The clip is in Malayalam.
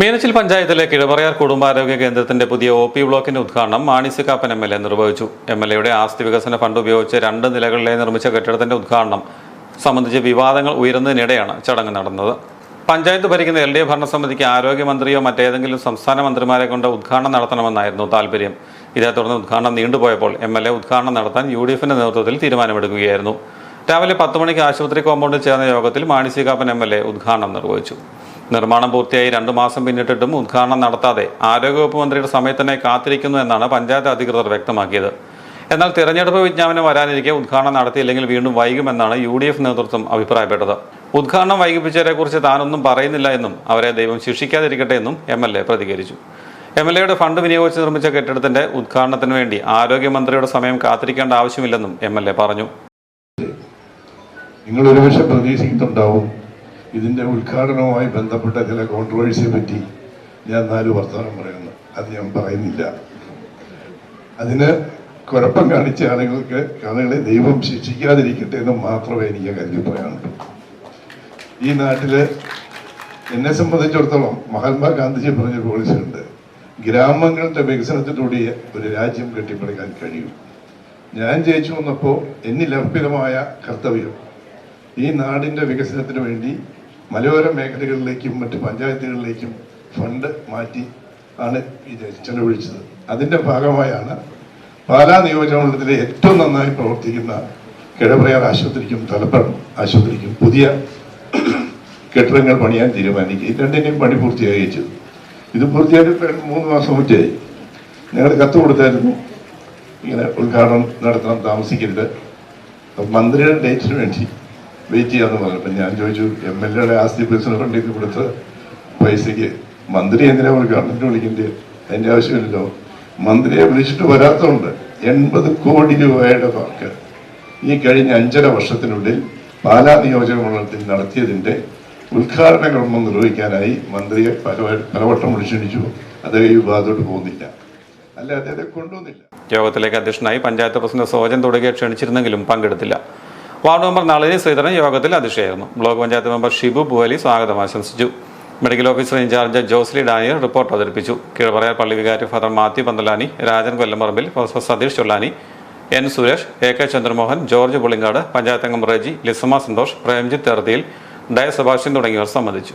മീനച്ചിൽ പഞ്ചായത്തിലെ കിഴമറയാർ കുടുംബാരോഗ്യ കേന്ദ്രത്തിന്റെ പുതിയ ഒ പി ബ്ലോക്കിന്റെ ഉദ്ഘാടനം മാണിസ്യക്കാപ്പൻ എം എൽ എ നിർവഹിച്ചു. എം എൽ എയുടെ ആസ്തി വികസന ഫണ്ട് ഉപയോഗിച്ച് രണ്ട് നിലകളിലെ നിർമ്മിച്ച കെട്ടിടത്തിന്റെ ഉദ്ഘാടനം സംബന്ധിച്ച് വിവാദങ്ങൾ ഉയരുന്നതിനിടെയാണ് ചടങ്ങ് നടന്നത്. പഞ്ചായത്ത് ഭരിക്കുന്ന എൽ ഡി എഫ് ഭരണസമിതിക്ക് ആരോഗ്യമന്ത്രിയോ മറ്റേതെങ്കിലും സംസ്ഥാന മന്ത്രിമാരെ കൊണ്ട് ഉദ്ഘാടനം നടത്തണമെന്നായിരുന്നു താല്പര്യം ഇതേ തുടർന്ന് ഉദ്ഘാടനം നീണ്ടുപോയപ്പോൾ എം എൽ എ ഉദ്ഘാടനം നടത്താൻ യു ഡി എഫിന്റെ നേതൃത്വത്തിൽ തീരുമാനമെടുക്കുകയായിരുന്നു. രാവിലെ പത്ത് മണിക്ക് ആശുപത്രി കോമ്പൗണ്ടിൽ ചേർന്ന യോഗത്തിൽ മാണിസികാപ്പൻ എം എൽ എ ഉദ്ഘാടനം നിർവഹിച്ചു. നിർമ്മാണം പൂർത്തിയായി രണ്ടു മാസം പിന്നിട്ടിട്ടും ഉദ്ഘാടനം നടത്താതെ ആരോഗ്യവകുപ്പ് മന്ത്രിയുടെ സമയത്തിനായി കാത്തിരിക്കുന്നു എന്നാണ് പഞ്ചായത്ത് അധികൃതർ വ്യക്തമാക്കിയത്. എന്നാൽ തിരഞ്ഞെടുപ്പ് വിജ്ഞാപനം വരാനിരിക്കെ ഉദ്ഘാടനം നടത്തിയില്ലെങ്കിൽ വീണ്ടും വൈകുമെന്നാണ് യു ഡി എഫ് നേതൃത്വം അഭിപ്രായപ്പെട്ടത്. ഉദ്ഘാടനം വൈകിപ്പിച്ചവരെ കുറിച്ച് താനൊന്നും പറയുന്നില്ല എന്നും അവരെ ദൈവം ശിക്ഷിക്കാതിരിക്കട്ടെ എന്നും എം എൽ എ പ്രതികരിച്ചു. എം എൽ എയുടെ ഫണ്ട് വിനിയോഗിച്ച് നിർമ്മിച്ച കെട്ടിടത്തിന്റെ ഉദ്ഘാടനത്തിന് വേണ്ടി ആരോഗ്യമന്ത്രിയുടെ സമയം കാത്തിരിക്കേണ്ട ആവശ്യമില്ലെന്നും എം എൽ എ പറഞ്ഞു. നിങ്ങൾ ഒരുപക്ഷെ പ്രതീക്ഷിക്കുന്നുണ്ടാവും. ഇതിന്റെ ഉദ്ഘാടനവുമായി ബന്ധപ്പെട്ട ചില കോൺട്രവേഴ്സിയെ പറ്റി ഞാൻ നാല് വർത്തമാനം പറയുന്നു. അത് ഞാൻ പറയുന്നില്ല. അതിന് കുഴപ്പം കാണിച്ച ആളുകൾക്ക് ആളുകളെ ദൈവം ശിക്ഷിക്കാതിരിക്കട്ടെ എന്ന് മാത്രമേ എനിക്ക് കരുതി പറയാനുള്ളൂ. ഈ നാട്ടിൽ എന്നെ സംബന്ധിച്ചിടത്തോളം മഹാത്മാഗാന്ധിജി പറഞ്ഞൊരു പോളിസി ഉണ്ട്. ഗ്രാമങ്ങളുടെ വികസനത്തിലൂടെ ഒരു രാജ്യം കെട്ടിപ്പടുക്കാൻ കഴിയും. ഞാൻ ജയിച്ചു വന്നപ്പോൾ എന്നിലർപ്പിതമായ കർത്തവ്യം ഈ നാടിന്റെ വികസനത്തിന് വേണ്ടി മലയോര മേഖലകളിലേക്കും മറ്റ് പഞ്ചായത്തുകളിലേക്കും ഫണ്ട് മാറ്റി ആണ് ഇത് ചെലവഴിച്ചത്. അതിന്റെ ഭാഗമായാണ് പാലാ നിയോജകമണ്ഡലത്തിലെ ഏറ്റവും നന്നായി പ്രവർത്തിക്കുന്ന കിഴപ്രയാർ ആശുപത്രിക്കും തലപ്പുറം ആശുപത്രിക്കും പുതിയ കെട്ടിടങ്ങൾ പണിയാൻ തീരുമാനിക്കുക. ഈ രണ്ടിനെയും പണി പൂർത്തിയായി ചെയ്തു. ഇത് പൂർത്തിയായിട്ട് മൂന്ന് മാസം മുറ്റായി ഞങ്ങൾ കത്ത് കൊടുത്തായിരുന്നു. ഇങ്ങനെ ഉദ്ഘാടനം നടത്താൻ താമസിക്കരുത്. മന്ത്രിയുടെ ഡേറ്റിന് വേണ്ടി വെയിറ്റ് ചെയ്യാന്ന് പറഞ്ഞപ്പോൾ ഞാൻ ചോദിച്ചു എം എൽ എയുടെ ആസ്തി പ്രസിഡന്റ് നിന്ന് കൊടുത്ത പൈസയ്ക്ക് മന്ത്രി എന്തിനാ ഗവൺമെന്റ് വിളിക്കേണ്ടത്? അതിന്റെ ആവശ്യമില്ലല്ലോ. മന്ത്രിയെ വിളിച്ചിട്ട് വരാത്തതുകൊണ്ട് എൺപത് കോടി രൂപയുടെ വാക്ക്. ഈ കഴിഞ്ഞ അഞ്ചര വർഷത്തിനുള്ളിൽ പാലാ നിയോജക മണ്ഡലത്തിൽ നടത്തിയതിന്റെ ഉദ്ഘാടന കർമ്മം നിർവഹിക്കാനായി മന്ത്രിയെ പല പലവട്ടം വിളിച്ചു അദ്ദേഹം ഈ വിഭാഗത്തോട്ട് പോകുന്നില്ല. അല്ല അദ്ദേഹത്തെ കൊണ്ടുവന്നില്ല. യോഗത്തിലേക്ക് അധ്യക്ഷനായി പഞ്ചായത്ത് പ്രസിഡന്റ് സോജൻ തുടങ്ങിയ ക്ഷണിച്ചിരുന്നെങ്കിലും പങ്കെടുത്തില്ല. വാർഡ് മെമ്പർ നളിനി ശ്രീധരൻ യോഗത്തിൽ അധ്യക്ഷയായിരുന്നു ബ്ലോക്ക് പഞ്ചായത്ത് മെമ്പർ ഷിബു ബുഹലി സ്വാഗതം ആശംസിച്ചു. Medical officer in charge Josly ഡാനിയർ report അവതരിപ്പിച്ചു. കീഴ്പറയാർ പള്ളി വികാരി father Mathew Panthalani Rajan Kollamparambil professor Satheesh Chollani N Suresh A K Chandramohan George Pulinkad പഞ്ചായത്തംഗം Reji Lisamma Santhosh Premjith Therthiyil ഡയ Sebastian തുടങ്ങിയവർ സംബന്ധിച്ചു.